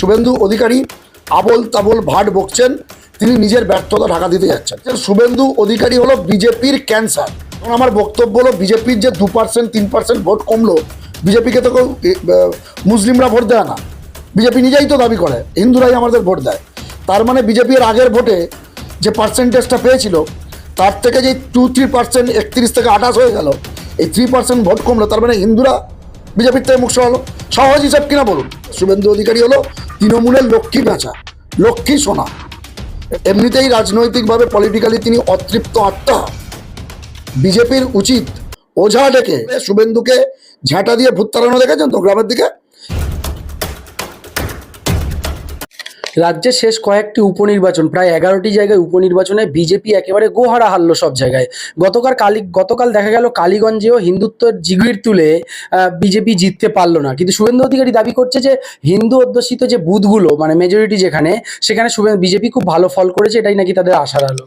শুভেন্দু অধিকারী আবল তাবল ভাট বকছেন, তিনি নিজের ব্যর্থতা ঢাকা দিতে যাচ্ছেন। শুভেন্দু অধিকারী হলো বিজেপির ক্যান্সার। এবং আমার বক্তব্য হলো, বিজেপির যে দু পার্সেন্ট তিন পার্সেন্ট ভোট কমলো, বিজেপিকে তো কেউ মুসলিমরা ভোট দেয় না। বিজেপি নিজেই তো দাবি করে, হিন্দুরাই আমাদের ভোট দেয়। তার মানে বিজেপির আগের ভোটে যে পার্সেন্টেজটা পেয়েছিল, তার থেকে যে টু থ্রি পার্সেন্ট একত্রিশ থেকে আঠাশ হয়ে গেল, এই থ্রি পার্সেন্ট ভোট কমলো। তার মানে হিন্দুরা বিজেপির থেকে মুখ সরালো। সহজ হিসাব কিনা বলুন? শুভেন্দু অধিকারী হলো তৃণমূলের লক্ষ্মী বেচা, লক্ষ্মী সোনা। এমনিতেই রাজনৈতিকভাবে পলিটিক্যালি তিনি অতৃপ্ত আত্মা। বিজেপির উচিত ওঝা ডেকে শুভেন্দুকে ঝাঁটা দিয়ে ভূত তাড়ানো, দেখেছেন তো গ্রামের দিকে? রাজ্যের শেষ কয়েকটি উপনির্বাচন, প্রায় এগারোটি জায়গায় উপনির্বাচনে বিজেপি একেবারে গোহারা হারলো সব জায়গায়। গতকাল কালী, গতকাল দেখা গেল কালীগঞ্জেও হিন্দুত্বের জিগির তুলে বিজেপি জিততে পারল না। কিন্তু শুভেন্দু অধিকারী দাবি করছে যে, হিন্দু অধ্যুষিত যে বুথগুলো মানে মেজরিটি যেখানে, সেখানে বিজেপি খুব ভালো ফল করেছে, এটাই নাকি তাদের আশার আলো।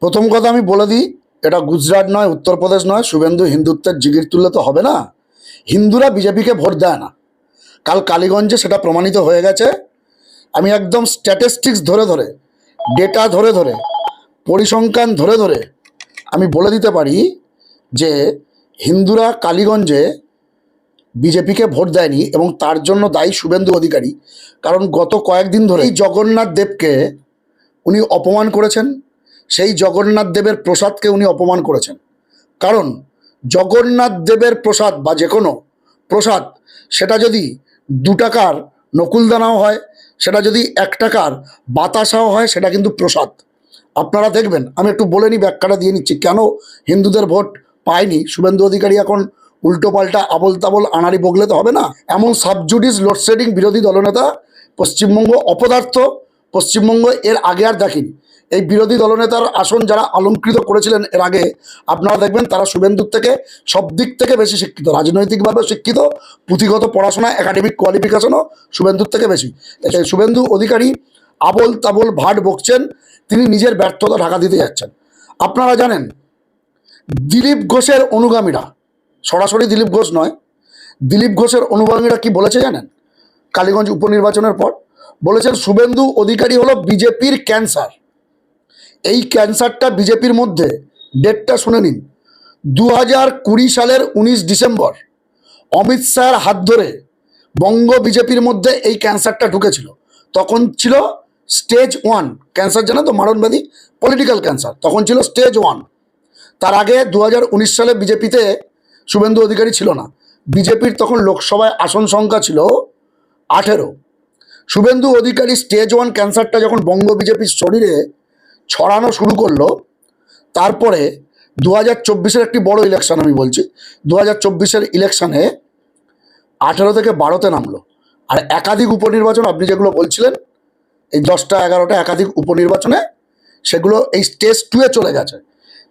প্রথম কথা আমি বলে দিই, এটা গুজরাট নয়, উত্তরপ্রদেশ নয়, শুভেন্দু হিন্দুত্বের জিগির তুললে তো হবে না। হিন্দুরা বিজেপিকে ভোট দেয় না। কাল কালীগঞ্জে সেটা প্রমাণিত হয়ে গেছে। আমি একদম স্ট্যাটিস্টিক্স ধরে ধরে ডেটা ধরে ধরে, পরিসংখ্যান ধরে ধরে আমি বলে দিতে পারি যে হিন্দুরা কালীগঞ্জে বিজেপিকে ভোট দেয়নি এবং তার জন্য দায়ী শুভেন্দু অধিকারী। কারণ গত কয়েকদিন ধরে জগন্নাথ দেবকে উনি অপমান করেছেন, সেই জগন্নাথ দেবের প্রসাদকে উনি অপমান করেছেন। কারণ জগন্নাথ দেবের প্রসাদ বা যে কোনো প্রসাদ, সেটা যদি দু টাকার নকুলদানাও হয় সেটা যদি এক টাকার বাতাসাও হয়, সেটা কিন্তু প্রসাদ। আপনারা দেখবেন, আমি একটু বলে নিই, ব্যাখ্যাটা দিয়ে নিচ্ছি। কেন হিন্দুদের ভোট পায়নি শুভেন্দু অধিকারী এখন উল্টো পাল্টা আবল তাবল আনারি বগলে তো হবে না। এমন সাবজুডিস লোডশেডিং বিরোধী দলনেতা পশ্চিমবঙ্গ অপদার্থ, পশ্চিমবঙ্গ এর আগে আর দেখেনি। এই বিরোধী দলনেতার আসন যারা অলঙ্কৃত করেছিলেন এর আগে, আপনারা দেখবেন তারা শুভেন্দুর থেকে সব দিক থেকে বেশি শিক্ষিত রাজনৈতিকভাবে শিক্ষিত, পুঁথিগত পড়াশোনা একাডেমিক কোয়ালিফিকেশনও শুভেন্দুর থেকে বেশি। শুভেন্দু অধিকারী আবল তাবল ভাট বকছেন, তিনি নিজের ব্যর্থতা ঢাকা দিতে যাচ্ছেন। আপনারা জানেন, দিলীপ ঘোষের অনুগামীরা, সরাসরি দিলীপ ঘোষ নয়, দিলীপ ঘোষের অনুগামীরা কি বলেছে জানেন? কালীগঞ্জ উপনির্বাচনের পর বলেছেন, শুভেন্দু অধিকারী হলো বিজেপির ক্যান্সার। এই ক্যান্সারটা বিজেপির মধ্যে ডেটটা শুনে নিন। দু হাজার কুড়ি সালের উনিশ ডিসেম্বর অমিত শাহর হাত ধরে বঙ্গ বিজেপির মধ্যে এই ক্যান্সারটা ঢুকেছিল। তখন ছিল স্টেজ ওয়ান। ক্যান্সার জানো তো, মারণবাদী পলিটিক্যাল ক্যান্সার। তখন ছিল স্টেজ ওয়ান। তার আগে দু হাজার উনিশ সালে বিজেপিতে শুভেন্দু অধিকারী ছিল না। বিজেপির তখন লোকসভায় আসন সংখ্যা ছিল আঠেরো। শুভেন্দু অধিকারী স্টেজ ওয়ান ক্যান্সারটা যখন বঙ্গ বিজেপির শরীরে ছড়ানো শুরু করল। তারপরে দু হাজার চব্বিশের একটি বড় ইলেকশন আমি বলছি। দু হাজার চব্বিশের ইলেকশনে আঠেরো থেকে বারোতে নামলো। আর একাধিক উপনির্বাচন, আপনি যেগুলো বলছিলেন, এই দশটা, এগারোটা একাধিক উপনির্বাচনে সেগুলো এই স্টেজ টুয়ে চলে গেছে।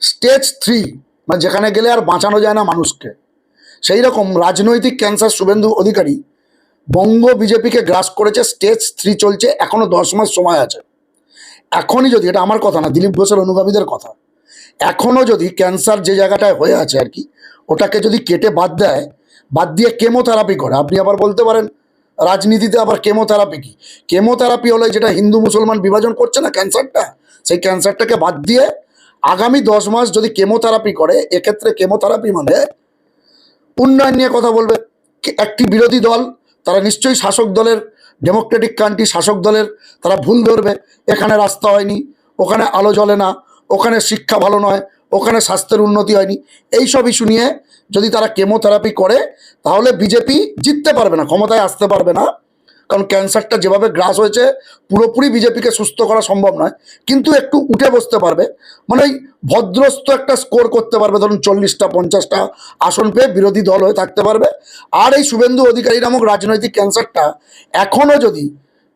স্টেজ থ্রি মানে যেখানে গেলে আর বাঁচানো যায় না মানুষকে। সেই রকম রাজনৈতিক ক্যান্সার শুভেন্দু অধিকারী বঙ্গ বিজেপিকে গ্রাস করেছে। স্টেজ থ্রি চলছে, এখনও দশ মাস সময় আছে। এখনই যদি, এটা আমার কথা না, দিলীপ ঘোষের অনুগামীদের কথা, এখনও যদি ক্যান্সার যে জায়গাটায় হয়ে আছে আর কি, ওটাকে যদি কেটে বাদ দেয়, বাদ দিয়ে কেমোথেরাপি করে। আপনি আবার বলতে পারেন, রাজনীতিতে আবার কেমোথেরাপি কি? কেমোথেরাপি হলে যেটা হিন্দু মুসলমান বিভাজন করছে না ক্যান্সারটা, সেই ক্যান্সারটাকে বাদ দিয়ে আগামী দশ মাস যদি কেমোথেরাপি করে, এক্ষেত্রে কেমোথেরাপি মানে উন্নয়ন নিয়ে কথা বলবে। একটি বিরোধী দল, তারা নিশ্চয়ই শাসক দলের ডেমোক্রেটিক কান্ট্রি শাসক দলের তারা ভুল ধরবে, এখানে রাস্তা হয়নি, ওখানে আলো জ্বলে না, ওখানে শিক্ষা ভালো নয়, ওখানে স্বাস্থ্যের উন্নতি হয়নি এই সব ইস্যু নিয়ে যদি তারা কেমোথেরাপি করে, তাহলে বিজেপি জিততে পারবে না, ক্ষমতায় আসতে পারবে না। কারণ ক্যান্সারটা যেভাবে গ্রাস হয়েছে, পুরোপুরি বিজেপিকে সুস্থ করা সম্ভব নয়। কিন্তু একটু উঠে বসতে পারবে। মানে ওই ভদ্রস্ত একটা স্কোর করতে পারবে, ধরুন চল্লিশটা, পঞ্চাশটা আসন পেয়ে বিরোধী দল হয়ে থাকতে পারবে। আর এই শুভেন্দু অধিকারী নামক রাজনৈতিক ক্যান্সারটা এখনও যদি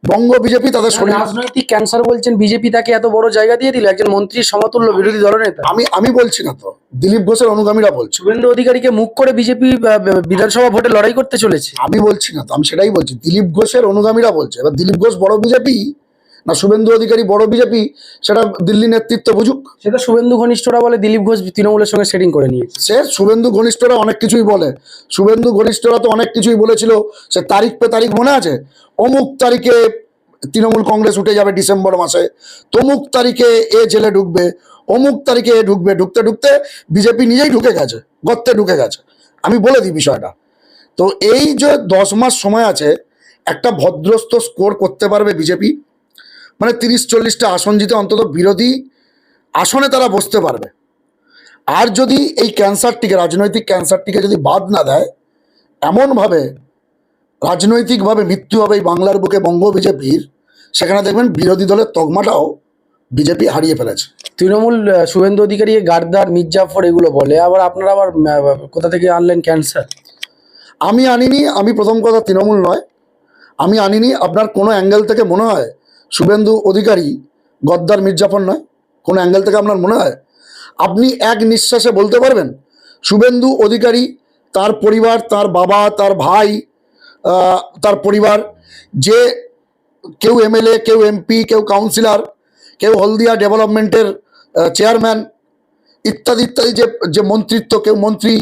বঙ্গ বিজেপি তাদের শরীর রাজনৈতিক ক্যান্সার বলছেন বিজেপি তাকে এত বড় জায়গা দিয়ে দিল একজন মন্ত্রীর সমতুল্য বিরোধী দলনেতা আমি আমি বলছি না তো দিলীপ ঘোষের অনুগামীরা বলছে। শুভেন্দু অধিকারীকে মুখ করে বিজেপি বিধানসভা ভোটে লড়াই করতে চলেছে। আমি বলছি না তো আমি সেটাই বলছি দিলীপ ঘোষের অনুগামীরা বলছে। এবার দিলীপ ঘোষ বড় বিজেপি না শুভেন্দু অধিকারী বড় বিজেপি সেটা দিল্লি নেতৃত্ব বুঝুক। সেটা শুভেন্দু ঘনিষ্ঠরা বলে দিলীপ ঘোষ তৃণমূলের সঙ্গে সেটিং করে নিয়েছে। সে শুভেন্দু ঘনিষ্ঠরা অনেক কিছুই বলে। শুভেন্দু ঘনিষ্ঠরা তো অনেক কিছুই বলেছিল সে তারিখ পে তারিখ মনে আছে? অমুক তারিখে তৃণমূল কংগ্রেস উঠে যাবে ডিসেম্বর মাসে তমুক তারিখে এ জেলে ঢুকবে অমুক তারিখে এ ঢুকবে ঢুকতে ঢুকতে বিজেপি নিজেই ঢুকে গেছে গর্তে ঢুকে গেছে। আমি বলে দিই বিষয়টা। তো এই যে দশ মাস সময় আছে একটা ভদ্রস্থ স্কোর করতে পারবে বিজেপি মানে তিরিশ চল্লিশটা আসন জিতে অন্তত বিরোধী আসনে তারা বসতে পারবে। আর যদি এই ক্যান্সারটিকে রাজনৈতিক ক্যান্সারটিকে যদি বাদ না দেয় এমনভাবে রাজনৈতিকভাবে মৃত্যু হবে এই বাংলার বুকে বঙ্গ বিজেপির সেখানে দেখবেন বিরোধী দলের তকমাটাও বিজেপি হারিয়ে ফেলেছে। তৃণমূল শুভেন্দু অধিকারী গার্দার মির্জাফর এগুলো বলে আবার আপনারা আবার কোথা থেকে আনলেন ক্যান্সার? আমি আনিনি আমি প্রথম কথা তৃণমূল নয়। আমি আনিনি আপনার কোনো অ্যাঙ্গেল থেকে মনে হয় শুভেন্দু অধিকারী গদ্দার মির্জাফর নয়। কোনো অ্যাঙ্গেল থেকে আপনার মনে হয়? আপনি এক নিঃশ্বাসে বলতে পারবেন, শুভেন্দু অধিকারী তার পরিবার, তার বাবা, তার ভাই তার পরিবার, যে কেউ এমএলএ, কেউ এমপি, কেউ কাউন্সিলর কেউ হলদিয়া ডেভেলপমেন্টের চেয়ারম্যান ইত্যাদি ইত্যাদি যে যে মন্ত্রিত্ব, কেউ মন্ত্রী,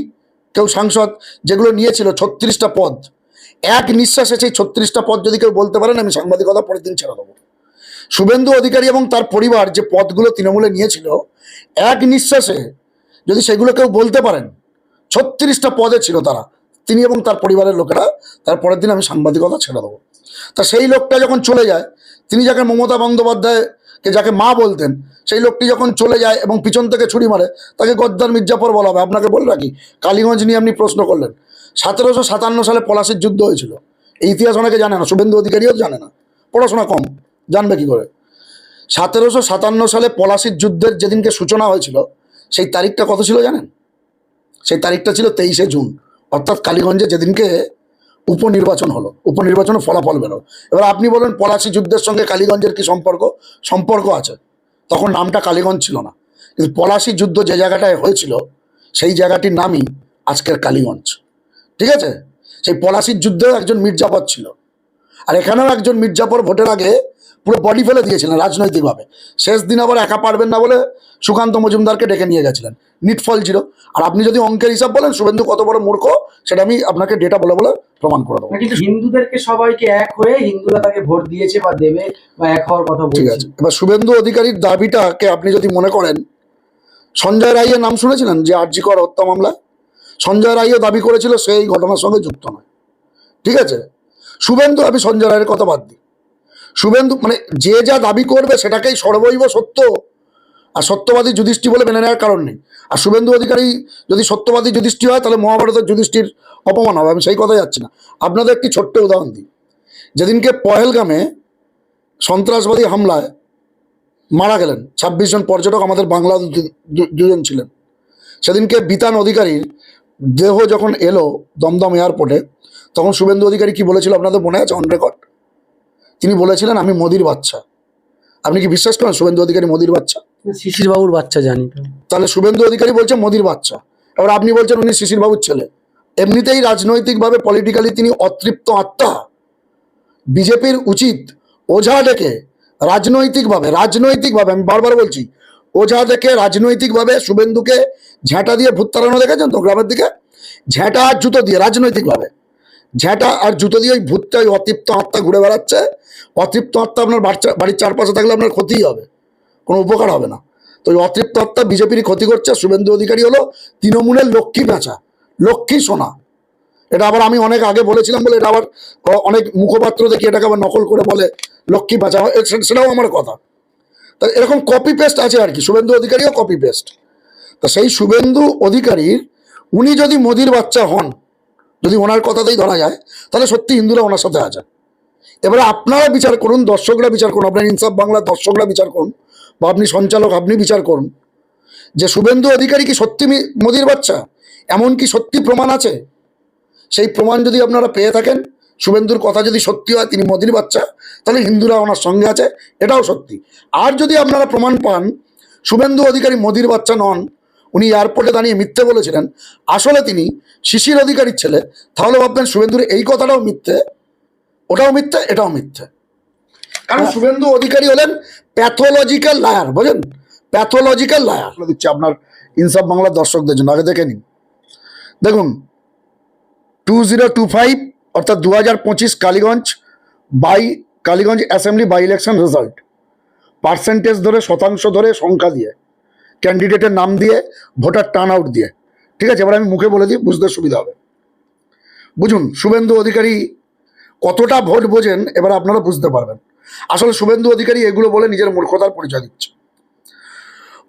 কেউ সাংসদ, যেগুলো নিয়েছিল ছত্রিশটা পদ। এক নিঃশ্বাসে সেই ছত্রিশটা পদ যদি কেউ বলতে পারেন, আমি সাংবাদিকতা পরের দিন ছেড়ে দেবো। শুভেন্দু অধিকারী এবং তার পরিবার যে পদগুলো তৃণমূলে নিয়েছিল, এক নিঃশ্বাসে যদি সেগুলো কেউ বলতে পারেন, ছত্রিশটা পদে ছিল তারা, তিনি এবং তার পরিবারের লোকেরা তার পরের দিন আমি সাংবাদিকতা ছেড়ে দেবো। তা সেই লোকটা যখন চলে যায়, তিনি যাকে মমতা বন্দ্যোপাধ্যায়কে যাকে মা বলতেন, সেই লোকটি যখন চলে যায় এবং পিছন থেকে ছুরি মারে, তাকে গদ্দার মির্জাফর বলা হবে। আপনাকে বলে রাখি, কালীগঞ্জ নিয়ে আপনি প্রশ্ন করলেন। সতেরোশো সাতান্ন সালে পলাশির যুদ্ধ হয়েছিল। এই ইতিহাস অনেকে জানে না, শুভেন্দু অধিকারীও জানে না। পড়াশোনা কম। জানবে কি করে? সতেরোশো সাতান্ন সালে পলাশির যুদ্ধের যেদিনকে সূচনা হয়েছিল, সেই তারিখটা কত ছিল জানেন? সেই তারিখটা ছিল তেইশে জুন। অর্থাৎ কালীগঞ্জে যেদিনকে উপনির্বাচন হলো, উপনির্বাচনের ফলাফল বেরো এবার আপনি বলেন পলাশি যুদ্ধের সঙ্গে কালীগঞ্জের কি সম্পর্ক? সম্পর্ক আছে। তখন নামটা কালীগঞ্জ ছিল না। কিন্তু পলাশি যুদ্ধ যে জায়গাটায় হয়েছিল, সেই জায়গাটির নামই আজকের কালীগঞ্জ। ঠিক আছে? সেই পলাশির যুদ্ধেও একজন মির্জাফর ছিল। আর এখানেও একজন মির্জাফর ভোটের আগে পুরো বডি ফেলে দিয়েছিলেন রাজনৈতিকভাবে। শেষ দিন আবার একা পারবেন না বলে সুকান্ত মজুমদারকে ডেকে নিয়ে গেছিলেন। নিটফল ছিল। আর আপনি যদি অঙ্কের হিসাব বলেন শুভেন্দু কত বড় মূর্খ সেটা আমি আপনাকে ডেটা বলে বলে প্রমাণ করে দেবো। কিন্তু হিন্দুদেরকে সবাইকে এক হয়ে হিন্দুরা তাকে ভোট দিয়েছে বা দেবে বা এক হওয়ার কথা ঠিক আছে। এবার শুভেন্দু অধিকারীর দাবিটাকে আপনি যদি মনে করেন সঞ্জয় রায়ের নাম শুনেছিলেন যে আরজিকর হত্যা মামলা? সঞ্জয় রায়ও দাবি করেছিল সেই ঘটনার সঙ্গে যুক্ত নয়। ঠিক আছে? শুভেন্দু আমি সঞ্জয় রায়ের কথা বাদ দিই। শুভেন্দু মানে যে যা দাবি করবে সেটাকেই সর্বৈব সত্য আর সত্যবাদী যুধিষ্ঠি বলে মেনে নেওয়ার কারণ নেই। আর শুভেন্দু অধিকারী যদি সত্যবাদী যুধিষ্ঠি হয়, তাহলে মহাভারতের যুধিষ্ঠির অপমান হবে। আমি সেই কথাই যাচ্ছি না। আপনাদের একটি ছোট্ট উদাহরণ দিই। যেদিনকে পহেলগামে সন্ত্রাসবাদী হামলায় মারা গেলেন, ছাব্বিশ জন পর্যটক আমাদের বাংলা দুজন ছিলেন। সেদিনকে বিতান অধিকারীর দেহ যখন এলো দমদম এয়ারপোর্টে, তখন শুভেন্দু অধিকারী কি বলেছিল আপনাদের মনে আছে অন রেকর্ড তিনি বলেছিলেন আমি মোদির বাচ্চা। আপনি কি বিশ্বাস করেন শুভেন্দু অধিকারী মোদির বাচ্চা? শিশির বাবুর বাচ্চা জানি। তাহলে শুভেন্দু অধিকারী বলছে মোদির বাচ্চা। এবার আপনি বলছেন উনি শিশির বাবুর ছেলে। এমনিতেই রাজনৈতিকভাবে পলিটিক্যালি তিনি অতৃপ্ত আত্মা। বিজেপির উচিত ওঝা ডেকে রাজনৈতিকভাবে রাজনৈতিকভাবে আমি বারবার বলছি ওঝা ডেকে রাজনৈতিকভাবে শুভেন্দুকে ঝ্যাঁটা দিয়ে ভূত তাড়ানো দেখেছেন তো গ্রামের দিকে? ঝ্যাঁটা আর জুতো দিয়ে রাজনৈতিকভাবে। ঝ্যাঁটা আর জুতো দিয়ে ওই ভূতটা ওই অতৃপ্ত আত্মা ঘুরে বেড়াচ্ছে। অতৃপ্ত আত্মা আপনার বাড়ির চারপাশে থাকলে আপনার ক্ষতিই হবে। কোনো উপকার হবে না। তো ওই অতৃপ্ত আত্মা বিজেপির ক্ষতি করছে, শুভেন্দু অধিকারী হলো তৃণমূলের লক্ষ্মী পেঁচা লক্ষ্মী সোনা। এটা আবার আমি অনেক আগে বলেছিলাম বলে এটা আবার অনেক মুখপাত্র দেখি এটাকে আবার নকল করে বলে লক্ষ্মী পেঁচা সেটাও আমার কথা। তা এরকম কপি পেস্ট আছে আর কি, শুভেন্দু অধিকারীও কপি পেস্ট তা সেই শুভেন্দু অধিকারীর উনি যদি মোদির বাচ্চা হন, যদি ওনার কথাতেই ধরা যায়, তাহলে সত্যি হিন্দুরা ওনার সাথে আছে। এবারে আপনারা বিচার করুন, দর্শকরা বিচার করুন, আপনার ইনসাফ বাংলার দর্শকরা বিচার করুন, বা আপনি সঞ্চালক, আপনি বিচার করুন। যে শুভেন্দু অধিকারী কি সত্যি মোদির বাচ্চা? এমন কি সত্যি প্রমাণ আছে? সেই প্রমাণ যদি আপনারা পেয়ে থাকেন, শুভেন্দুর কথা যদি সত্যি হয়, তিনি মোদির বাচ্চা, তাহলে হিন্দুরা ওনার সঙ্গে আছে, এটাও সত্যি। আর যদি আপনারা প্রমাণ পান, শুভেন্দু অধিকারী মোদির বাচ্চা নন, উনি এয়ারপোর্টে দাঁড়িয়ে মিথ্যে বলেছিলেন, আসলে তিনি শিশির অধিকারীর ছেলে, তাহলে ভাববেন শুভেন্দুর এই কথাটাও মিথ্যে। ওটাও মিথ্যে এটাও মিথ্যে। কারণ শুভেন্দু অধিকারী হলেন প্যাথোলজিক্যাল লায়ার বোঝেন প্যাথোলজিক্যাল লায়ার দিচ্ছি আপনার ইনসাফ বাংলার দর্শকদের জন্য আগে দেখে নিন। দেখুন টু জিরো টু ফাইভ অর্থাৎ দু হাজার পঁচিশ Kaliganj by Kaliganj assembly by election result percentage ধরে শতাংশ ধরে সংখ্যা দিয়ে ক্যান্ডিডেটের নাম দিয়ে ভোটার টার্ন আউট দিয়ে। ঠিক আছে এবার আমি মুখে বলে দিই বুঝতে সুবিধা হবে। বুঝুন শুভেন্দু অধিকারী কতটা ভোট বোঝেন, এবার আপনারা বুঝতে পারবেন। আসলে শুভেন্দু অধিকারী এগুলো বলে নিজের মূর্খতার পরিচয় দিচ্ছে।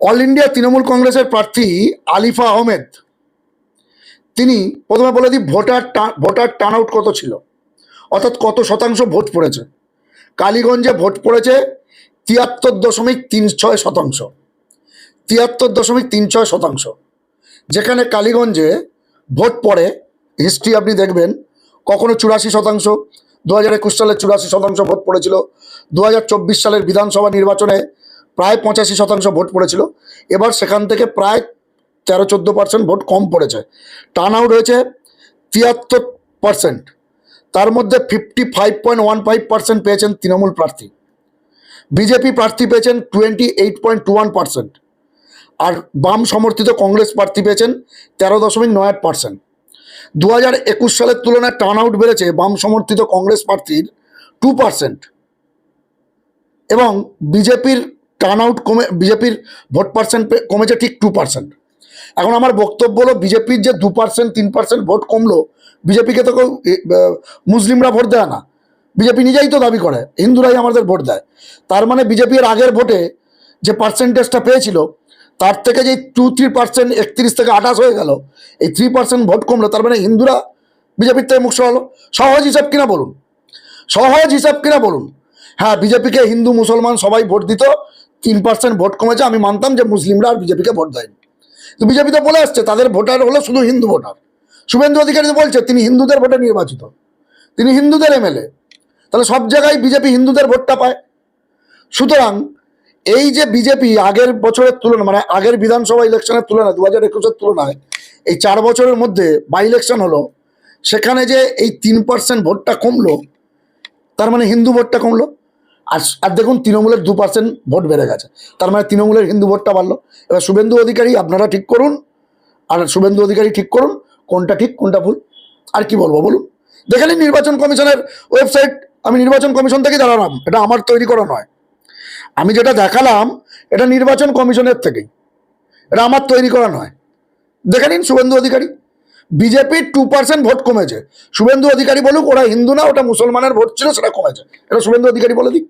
অল ইন্ডিয়া তৃণমূল কংগ্রেসের প্রার্থী আলিফা আহমেদ, তিনি প্রথমে বলে দিই, ভোটার ভোটার টার্ন আউট কত ছিল? অর্থাৎ কত শতাংশ ভোট পড়েছে? কালীগঞ্জে ভোট পড়েছে তিয়াত্তর দশমিক তিন ছয় শতাংশ। তিয়াত্তর দশমিক তিন ছয় শতাংশ। যেখানে কালীগঞ্জে ভোট পড়ে হিস্ট্রি আপনি দেখবেন কখনো চুরাশি শতাংশ দু হাজার একুশ সালে চুরাশি শতাংশ ভোট পড়েছিল দু হাজার চব্বিশ সালের বিধানসভা নির্বাচনে প্রায় পঁচাশি শতাংশ ভোট পড়েছিল, এবার সেখান থেকে প্রায় তেরো চোদ্দ পার্সেন্ট ভোট কম পড়েছে। টার্ন আউট হয়েছে তিয়াত্তর পার্সেন্ট তার মধ্যে fifty five point one five percent পেয়েছেন তৃণমূল প্রার্থী। বিজেপি প্রার্থী পেয়েছেন twenty eight point two one percent আর বাম সমর্থিত কংগ্রেস প্রার্থী পেয়েছেন তেরো দশমিক নয় আট পার্সেন্ট দু হাজার একুশ সালের তুলনায় টার্ন আউট বেড়েছে বাম সমর্থিত কংগ্রেস প্রার্থীর টু পার্সেন্ট এবং বিজেপির টার্ন আউট কমে, বিজেপির ভোট পার্সেন্ট কমেছে ঠিক টু পার্সেন্ট এখন আমার বক্তব্য হলো, বিজেপির যে দু পার্সেন্ট তিন পার্সেন্ট ভোট কমলো, বিজেপিকে তো কেউ মুসলিমরা ভোট দেয় না। বিজেপি নিজেই তো দাবি করে, হিন্দুরাই আমাদের ভোট দেয়। তার মানে বিজেপির আগের ভোটে যে পার্সেন্টেজটা পেয়েছিল তার থেকে যে টু থ্রি পার্সেন্ট একত্রিশ থেকে আঠাশ হয়ে গেল, এই থ্রি পার্সেন্ট ভোট কমলো, তার মানে হিন্দুরা বিজেপির থেকে মুখ হলো সহজ হিসাব কিনা বলুন? সহজ হিসাব কিনা বলুন? হ্যাঁ বিজেপিকে হিন্দু, মুসলমান সবাই ভোট দিত, তিন পার্সেন্ট ভোট কমেছে, আমি মানতাম যে মুসলিমরা আর বিজেপিকে ভোট দেয়নি। তো বিজেপি তো বলে আসছে, তাদের ভোটার হলো শুধু হিন্দু ভোটার। শুভেন্দু অধিকারী বলছে, তিনি হিন্দুদের ভোটে নির্বাচিত। তিনি হিন্দুদের এমএলএ। তাহলে সব জায়গায় বিজেপি হিন্দুদের ভোটটা পায়। সুতরাং এই যে বিজেপি আগের বছরের তুলনা মানে আগের বিধানসভা ইলেকশনের তুলনায় দু হাজার একুশের তুলনায় এই চার বছরের মধ্যে বাই ইলেকশন হলো, সেখানে যে এই তিন পার্সেন্ট ভোটটা কমলো, তার মানে হিন্দু ভোটটা কমলো, আর আর দেখুন তৃণমূলের দু পার্সেন্ট ভোট বেড়ে গেছে, তার মানে তৃণমূলের হিন্দু ভোটটা বাড়লো। এবার শুভেন্দু অধিকারী আপনারা ঠিক করুন, আর শুভেন্দু অধিকারী ঠিক করুন, কোনটা ঠিক, কোনটা ভুল, আর কি বলব বলুন। দেখে নির্বাচন কমিশনের ওয়েবসাইট, আমি নির্বাচন কমিশন থেকে জানালাম, এটা আমার তৈরি করা নয়। আমি যেটা দেখালাম, এটা নির্বাচন কমিশনের থেকেই। এটা আমার তৈরি করা নয়। দেখে নিন শুভেন্দু অধিকারী। বিজেপির টু পার্সেন্ট ভোট কমেছে। শুভেন্দু অধিকারী বলুক, ওরা হিন্দু না, ওটা মুসলমানের ভোট ছিল, সেটা কমেছে। এটা শুভেন্দু অধিকারী বলে দিক।